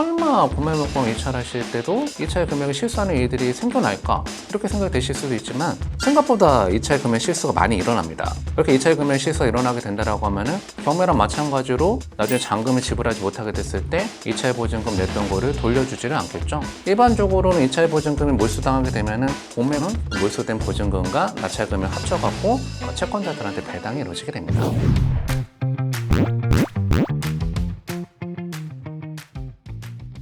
설마 구매물건 이찰하실 때도 이찰 금액을 실수하는 일들이 생겨날까? 이렇게 생각되실 수도 있지만 생각보다 이찰 금액 실수가 많이 일어납니다. 그렇게 이찰 금액 실수가 일어나게 된다라고 하면은 경매랑 마찬가지로 나중에 잔금을 지불하지 못하게 됐을 때 이찰 보증금 냈던 거를 돌려주지를 않겠죠. 일반적으로는 이찰 보증금이 몰수당하게 되면은 보면은 몰수된 보증금과 나찰금을 합쳐갖고 어, 채권자들한테 배당이 이루어지게 됩니다.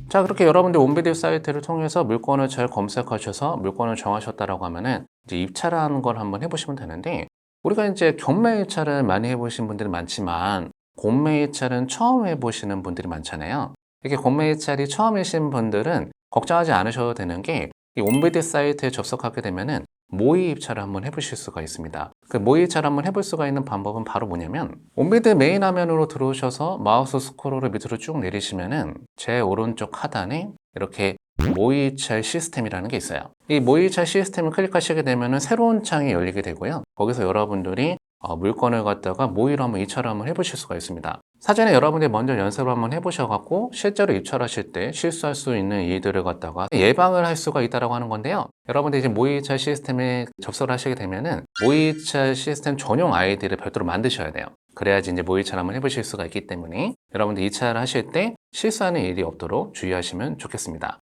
자 그렇게 여러분들 온비디오 사이트를 통해서 물건을 잘 검색하셔서 물건을 정하셨다라고 하면은 이제 입찰하는 걸 한번 해보시면 되는데 우리가 이제 경매 입찰을 많이 해보신 분들이 많지만 공매 입찰은 처음 해보시는 분들이 많잖아요. 이렇게 공매 입찰이 처음이신 분들은 걱정하지 않으셔도 되는 게 이 온비디 사이트에 접속하게 되면은 모의 입찰을 한번 해보실 수가 있습니다. 그 모의 입찰 한번 해볼 수가 있는 방법은 바로 뭐냐면 온비드 메인 화면으로 들어오셔서 마우스 스크롤을 밑으로 쭉 내리시면은 제 오른쪽 하단에 이렇게 모의 입찰 시스템이라는 게 있어요. 이 모의 입찰 시스템을 클릭하시게 되면은 새로운 창이 열리게 되고요. 거기서 여러분들이 어, 물건을 갖다가 모의로 한번 입찰을 한번 해보실 수가 있습니다. 사전에 여러분들이 먼저 연습을 한번 해보셔갖고 실제로 입찰하실 때 실수할 수 있는 일들을 갖다가 예방을 할 수가 있다라고 하는 건데요. 여러분들이 이제 모의 입찰 시스템에 접속을 하시게 되면은 모의 입찰 시스템 전용 아이디를 별도로 만드셔야 돼요. 그래야지 이제 모의 입찰 한번 해보실 수가 있기 때문에 여러분들 입찰을 하실 때 실수하는 일이 없도록 주의하시면 좋겠습니다.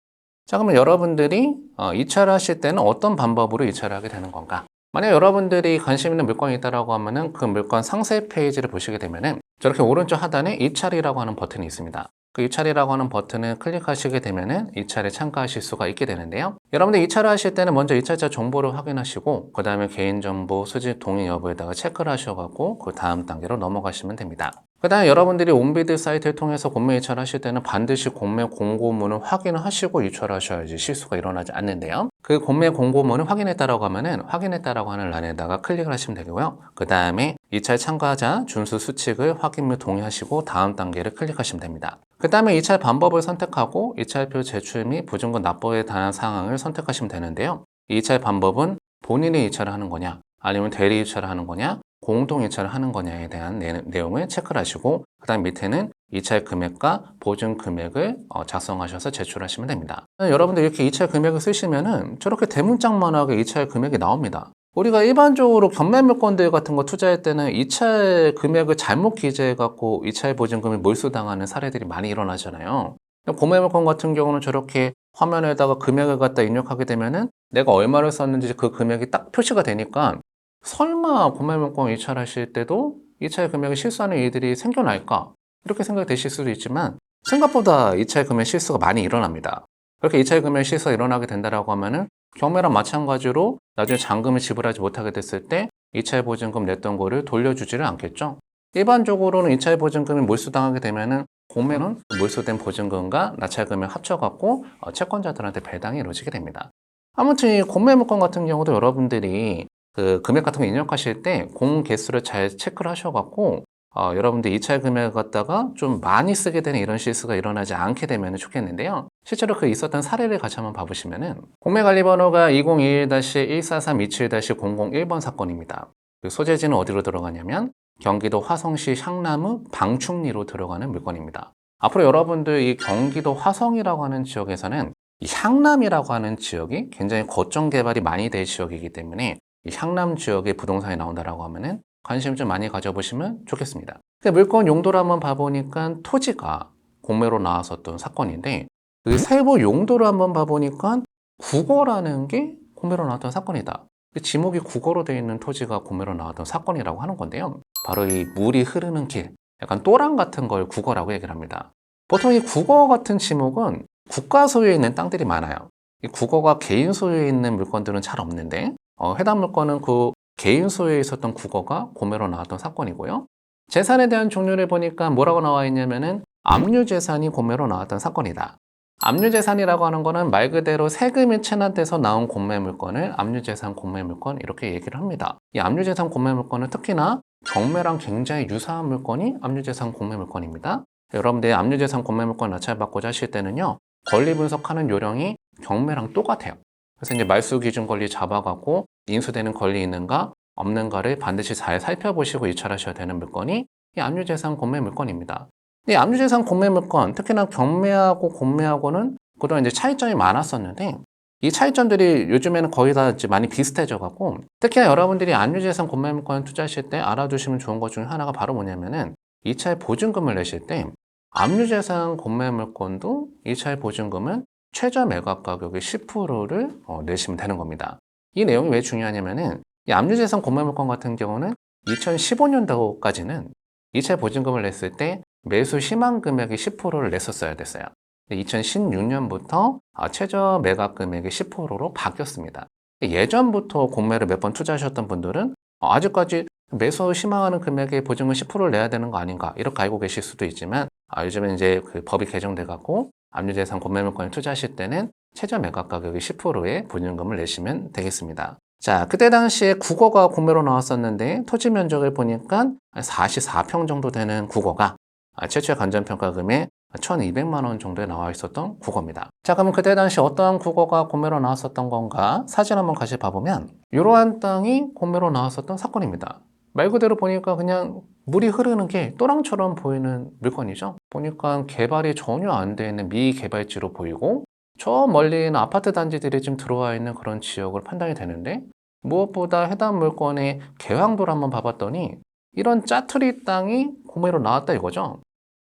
자, 그러면 여러분들이 어, 입찰을 하실 때는 어떤 방법으로 입찰을 하게 되는 건가? 만약 여러분들이 관심 있는 물건이 있다라고 하면은 그 물건 상세 페이지를 보시게 되면은 저렇게 오른쪽 하단에 입찰이라고 하는 버튼이 있습니다. 그 입찰이라고 하는 버튼을 클릭하시게 되면은 입찰에 참가하실 수가 있게 되는데요. 여러분들 입찰을 하실 때는 먼저 입찰자 정보를 확인하시고 그 다음에 개인정보 수집 동의 여부에다가 체크를 하셔갖고 그 다음 단계로 넘어가시면 됩니다. 그 다음에 여러분들이 온비드 사이트를 통해서 공매 입찰 하실 때는 반드시 공매 공고문을 확인을 하시고 입찰하셔야지 실수가 일어나지 않는데요. 그 공매 공고문을 확인했다라고 하면은 확인했다라고 하는 란에다가 클릭을 하시면 되고요. 그 다음에 입찰 참가자 준수 수칙을 확인 및 동의하시고 다음 단계를 클릭하시면 됩니다. 그 다음에 입찰 방법을 선택하고 입찰표 제출 및 부증금 납부에 대한 상황을 선택하시면 되는데요. 이 입찰 방법은 본인이 입찰을 하는 거냐 아니면 대리 입찰을 하는 거냐 공동 입찰을 하는 거냐에 대한 내, 내용을 체크를 하시고 그 다음 밑에는 입찰 금액과 보증 금액을 어, 작성하셔서 제출하시면 됩니다. 여러분들 이렇게 입찰 금액을 쓰시면은 저렇게 대문짝만하게 입찰 금액이 나옵니다. 우리가 일반적으로 경매 물건들 같은 거 투자할 때는 입찰 금액을 잘못 기재해 갖고 입찰 보증금이 몰수당하는 사례들이 많이 일어나잖아요. 공매 물건 같은 경우는 저렇게 화면에다가 금액을 갖다 입력하게 되면은 내가 얼마를 썼는지 그 금액이 딱 표시가 되니까 설마 구매물건 입찰하실 때도 입찰 금액을 실수하는 일들이 생겨날까? 이렇게 생각되실 수도 있지만 생각보다 입찰 금액 실수가 많이 일어납니다. 그렇게 입찰 금액 실수가 일어나게 된다라고 하면은 경매랑 마찬가지로 나중에 잔금을 지불하지 못하게 됐을 때 입찰 보증금 냈던 거를 돌려주지를 않겠죠. 일반적으로는 입찰 보증금이 몰수당하게 되면은 공매는 몰수된 보증금과 나찰금을 합쳐갖고 어, 채권자들한테 배당이 이루어지게 됩니다. 아무튼 이 공매 물건 같은 경우도 여러분들이 그 금액 같은 거 입력하실 때 공 개수를 잘 체크를 하셔갖고 어, 여러분들 입찰 금액을 갖다가 좀 많이 쓰게 되는 이런 실수가 일어나지 않게 되면 좋겠는데요. 실제로 그 있었던 사례를 같이 한번 봐보시면은 공매관리번호가 2021-14327-001번 사건입니다. 그 소재지는 어디로 들어가냐면 경기도 화성시 향나무 방충리로 들어가는 물건입니다. 앞으로 여러분들 이 경기도 화성이라고 하는 지역에서는 이 향남이라고 하는 지역이 굉장히 거점 개발이 많이 될 지역이기 때문에 이 향남 지역의 부동산이 나온다라고 하면은 관심 좀 많이 가져보시면 좋겠습니다. 그 물건 용도를 한번 봐보니까 토지가 공매로 나왔었던 사건인데 그 세부 용도를 한번 봐보니까 국어라는 게 공매로 나왔던 사건이다. 그 지목이 국어로 되어 있는 토지가 공매로 나왔던 사건이라고 하는 건데요. 바로 이 물이 흐르는 길, 약간 또랑 같은 걸 국어라고 얘기를 합니다. 보통 이 국어 같은 지목은 국가 소유에 있는 땅들이 많아요. 이 국어가 개인 소유에 있는 물건들은 잘 없는데 어, 해당 물건은 그 개인 소유에 있었던 국어가 공매로 나왔던 사건이고요. 재산에 대한 종류를 보니까 뭐라고 나와 있냐면은 압류 재산이 공매로 나왔던 사건이다. 압류 재산이라고 하는 거는 말 그대로 세금이 체납돼서 나온 공매 물건을 압류 재산 공매 물건 이렇게 얘기를 합니다. 이 압류 재산 공매 물건은 특히나 경매랑 굉장히 유사한 물건이 압류 재산 공매 물건입니다. 여러분들 압류 재산 공매 물건 낙찰받고자 하실 때는요. 권리 분석하는 요령이 경매랑 똑같아요. 그래서 이제 말소 기준 권리 잡아갖고 인수되는 권리 있는가 없는가를 반드시 잘 살펴보시고 입찰하셔야 되는 물건이 이 압류재산 공매 물건입니다. 이 압류재산 공매 물건, 특히나 경매하고 공매하고는 그동안 이제 차이점이 많았었는데 이 차이점들이 요즘에는 거의 다 이제 많이 비슷해져 갖고 특히나 여러분들이 압류재산 공매 물건 투자하실 때 알아두시면 좋은 것 중에 하나가 바로 뭐냐면은 이 차의 보증금을 내실 때 압류재산 공매 물건도 이 차의 보증금은 최저 매각 가격의 10%를 어, 내시면 되는 겁니다. 이 내용이 왜 중요하냐면은 이 압류재산 공매 물건 같은 경우는 2015년도까지는 이 차의 보증금을 냈을 때 매수 희망 금액의 10%를 냈었어야 됐어요. 2016년부터 아, 최저 매각 금액의 10%로 바뀌었습니다. 예전부터 공매를 몇 번 투자하셨던 분들은 어, 아직까지 매수 희망하는 금액의 보증금 10%를 내야 되는 거 아닌가 이렇게 알고 계실 수도 있지만 아, 요즘에 이제 그 법이 개정돼 갖고 압류재산 공매물건에 투자하실 때는 최저 매각 가격의 10%의 보증금을 내시면 되겠습니다. 자, 그때 당시에 국어가 공매로 나왔었는데 토지 면적을 보니까 44평 정도 되는 국어가 아, 최초의 간전평가금에 1200만 원 정도에 나와 있었던 국어입니다. 자, 그러면 그때 당시 어떠한 국어가 공매로 나왔었던 건가? 사진 한번 같이 봐보면 이러한 땅이 공매로 나왔었던 사건입니다. 말 그대로 보니까 그냥 물이 흐르는 게 또랑처럼 보이는 물건이죠. 보니까 개발이 전혀 안 돼 있는 미개발지로 보이고 저 멀리 있는 아파트 단지들이 좀 들어와 있는 그런 지역으로 판단이 되는데 무엇보다 해당 물건의 개황도를 한번 봐봤더니 이런 짜투리 땅이 공매로 나왔다 이거죠.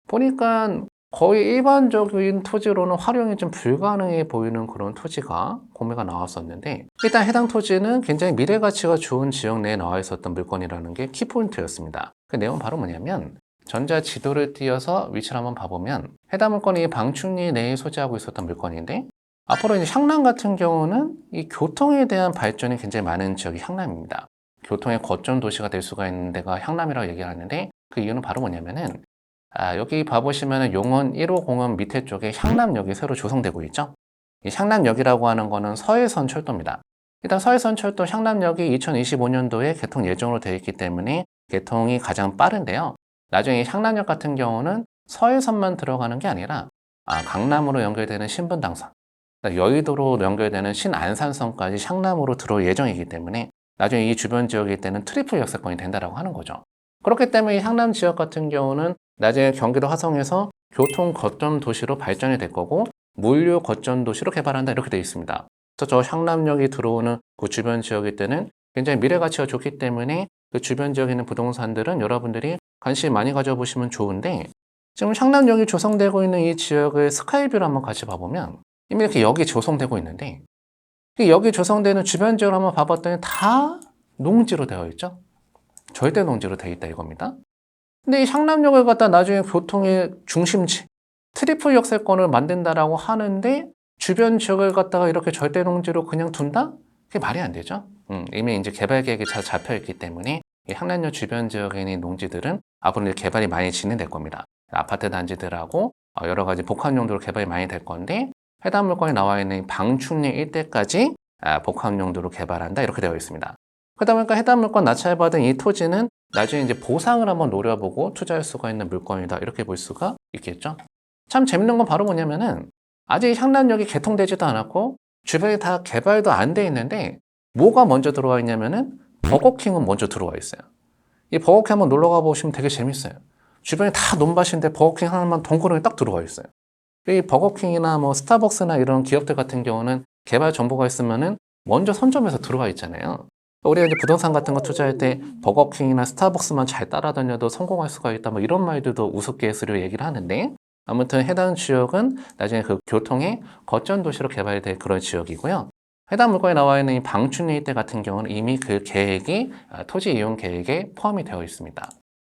보니까 거의 일반적인 토지로는 활용이 좀 불가능해 보이는 그런 토지가 공매가 나왔었는데 일단 해당 토지는 굉장히 미래 가치가 좋은 지역 내에 나와 있었던 물건이라는 게 키포인트였습니다. 그 내용은 바로 뭐냐면 전자 지도를 띄어서 위치를 한번 봐보면 해당 물건이 방충리 내에 소재하고 있었던 물건인데 앞으로 이제 향남 같은 경우는 이 교통에 대한 발전이 굉장히 많은 지역이 향남입니다. 교통의 거점 도시가 될 수가 있는 데가 향남이라고 얘기를 하는데 그 이유는 바로 뭐냐면은 아, 여기 봐보시면 용원 1호 공원 밑에 쪽에 향남역이 새로 조성되고 있죠. 이 향남역이라고 하는 거는 서해선 철도입니다. 일단 서해선 철도 향남역이 2025년도에 개통 예정으로 되어 있기 때문에 개통이 가장 빠른데요. 나중에 향남역 같은 경우는 서해선만 들어가는 게 아니라 아, 강남으로 연결되는 신분당선, 그러니까 여의도로 연결되는 신안산선까지 향남으로 들어올 예정이기 때문에 나중에 이 주변 지역일 때는 트리플 역세권이 된다라고 하는 거죠. 그렇기 때문에 이 향남 지역 같은 경우는 나중에 경기도 화성에서 교통 거점 도시로 발전이 될 거고 물류 거점 도시로 개발한다 이렇게 되어 있습니다. 그래서 저 향남역이 들어오는 그 주변 지역일 때는 굉장히 미래 가치가 좋기 때문에 그 주변 지역에 있는 부동산들은 여러분들이 관심 많이 가져보시면 좋은데 지금 향남역이 조성되고 있는 이 지역의 스카이뷰를 한번 같이 봐보면 이미 이렇게 역이 조성되고 있는데 이 역이 조성되는 주변 지역을 한번 봐봤더니 다 농지로 되어 있죠. 절대 농지로 되어 있다 이겁니다. 근데 이 향남역을 갖다 나중에 교통의 중심지 트리플 역세권을 만든다라고 하는데 주변 지역을 갖다가 이렇게 절대 농지로 그냥 둔다? 그게 말이 안 되죠. 음, 이미 이제 개발 계획이 잘 잡혀 있기 때문에 이 향남역 주변 지역에 있는 농지들은 앞으로 개발이 많이 진행될 겁니다. 아파트 단지들하고 어, 여러 가지 복합 용도로 개발이 많이 될 건데 해당 물건이 나와 있는 방충리 일대까지 아, 복합 용도로 개발한다 이렇게 되어 있습니다. 그러다 보니까 해당 물건 낙찰받은 이 토지는 나중에 이제 보상을 한번 노려보고 투자할 수가 있는 물건이다 이렇게 볼 수가 있겠죠. 참 재밌는 건 바로 뭐냐면은 아직 향남역이 개통되지도 않았고 주변이 다 개발도 안 돼 있는데 뭐가 먼저 들어와 있냐면은 버거킹은 먼저 들어와 있어요. 이 버거킹 한번 놀러 가 보시면 되게 재밌어요. 주변이 다 논밭인데 버거킹 하나만 동그랗게 딱 들어와 있어요. 이 버거킹이나 뭐 스타벅스나 이런 기업들 같은 경우는 개발 정보가 있으면은 먼저 선점해서 들어와 있잖아요. 우리가 이제 부동산 같은 거 투자할 때 버거킹이나 스타벅스만 잘 따라다녀도 성공할 수가 있다 뭐 이런 말들도 우습게스로 얘기를 하는데 아무튼 해당 지역은 나중에 그 교통의 거점 도시로 개발될 그런 지역이고요. 해당 물건에 나와 있는 이 방춘리 일대 같은 경우는 이미 그 계획이 아, 토지 이용 계획에 포함이 되어 있습니다.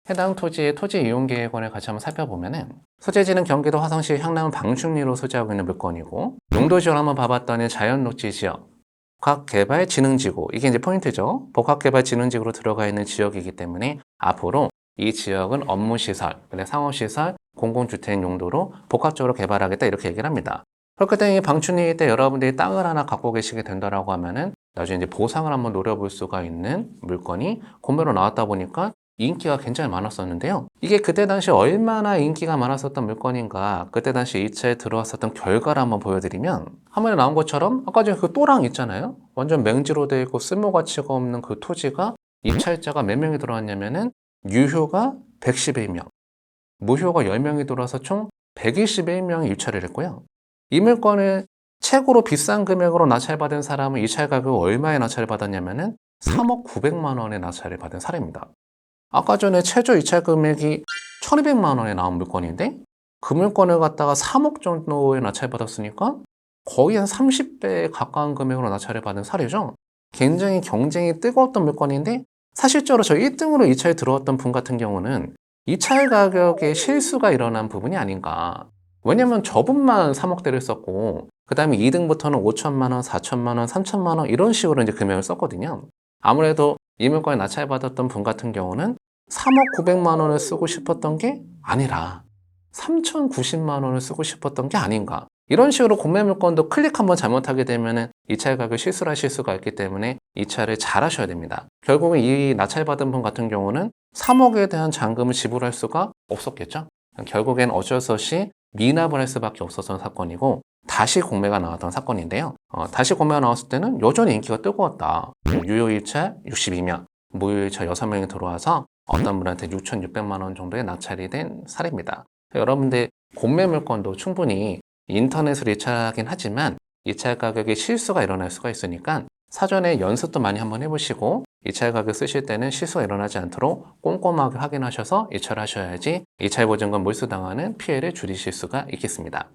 해당 토지의 토지 이용 계획원을 같이 한번 살펴보면은 소재지는 경기도 화성시 향남 방충리로 소재하고 있는 물건이고 용도 지역 한번 봐봤더니 자연녹지 지역 복합개발진흥지구 이게 이제 포인트죠. 복합개발진흥지구로 들어가 있는 지역이기 때문에 앞으로 이 지역은 업무시설, 상업시설, 공공주택 용도로 복합적으로 개발하겠다 이렇게 얘기를 합니다. 그렇기 때문에 방춘리 때 여러분들이 땅을 하나 갖고 계시게 된다라고 하면은 나중에 이제 보상을 한번 노려볼 수가 있는 물건이 공매로 나왔다 보니까 인기가 굉장히 많았었는데요. 이게 그때 당시 얼마나 인기가 많았었던 물건인가 그때 당시 이 차에 들어왔었던 결과를 한번 보여드리면 화면에 나온 것처럼 아까 전에 그 또랑 있잖아요. 완전 맹지로 되어 있고 쓸모 가치가 없는 그 토지가 입찰자가 몇 명이 들어왔냐면은 유효가 111명, 무효가 10명이 들어와서 총 121명이 입찰을 했고요. 이 물건을 최고로 비싼 금액으로 낙찰받은 사람은 입찰 가격 얼마에 낙찰을 받았냐면은 3억 900만 원에 낙찰을 받은 사례입니다. 아까 전에 최저 입찰 금액이 1200만 원에 나온 물건인데 그 물건을 갖다가 3억 정도에 낙찰받았으니까 거의 한 30배에 가까운 금액으로 낙찰을 받은 사례죠. 굉장히 경쟁이 뜨거웠던 물건인데 사실적으로 저 1등으로 입찰에 들어왔던 분 같은 경우는 입찰 가격에 실수가 일어난 부분이 아닌가. 왜냐면 저분만 3억대를 썼고 그 다음에 2등부터는 5천만 원, 4천만 원, 3천만 원 이런 식으로 이제 금액을 썼거든요. 아무래도 이 물건에 낙찰받았던 분 같은 경우는 3억 900만 원을 쓰고 싶었던 게 아니라 3,090만 원을 쓰고 싶었던 게 아닌가. 이런 식으로 공매 물건도 클릭 한번 잘못하게 되면은 이차의 가격 실수를 하실 수가 있기 때문에 이 차를 잘 하셔야 됩니다. 결국은 이 낙찰받은 분 같은 경우는 3억에 대한 잔금을 지불할 수가 없었겠죠. 결국엔 어쩔 수 없이 미납을 할 수밖에 없었던 사건이고 다시 공매가 나왔던 사건인데요. 어, 다시 공매가 나왔을 때는 여전히 인기가 뜨거웠다. 유효일차 62명, 무효일차 6명이 들어와서 어떤 분한테 6,600만 원 정도의 낙찰이 된 사례입니다. 여러분들 공매 물건도 충분히 인터넷으로 입찰하긴 하지만 입찰 가격에 실수가 일어날 수가 있으니까 사전에 연습도 많이 한번 해보시고 입찰 가격 쓰실 때는 실수가 일어나지 않도록 꼼꼼하게 확인하셔서 입찰하셔야지 입찰 보증금 몰수당하는 피해를 줄이실 수가 있겠습니다.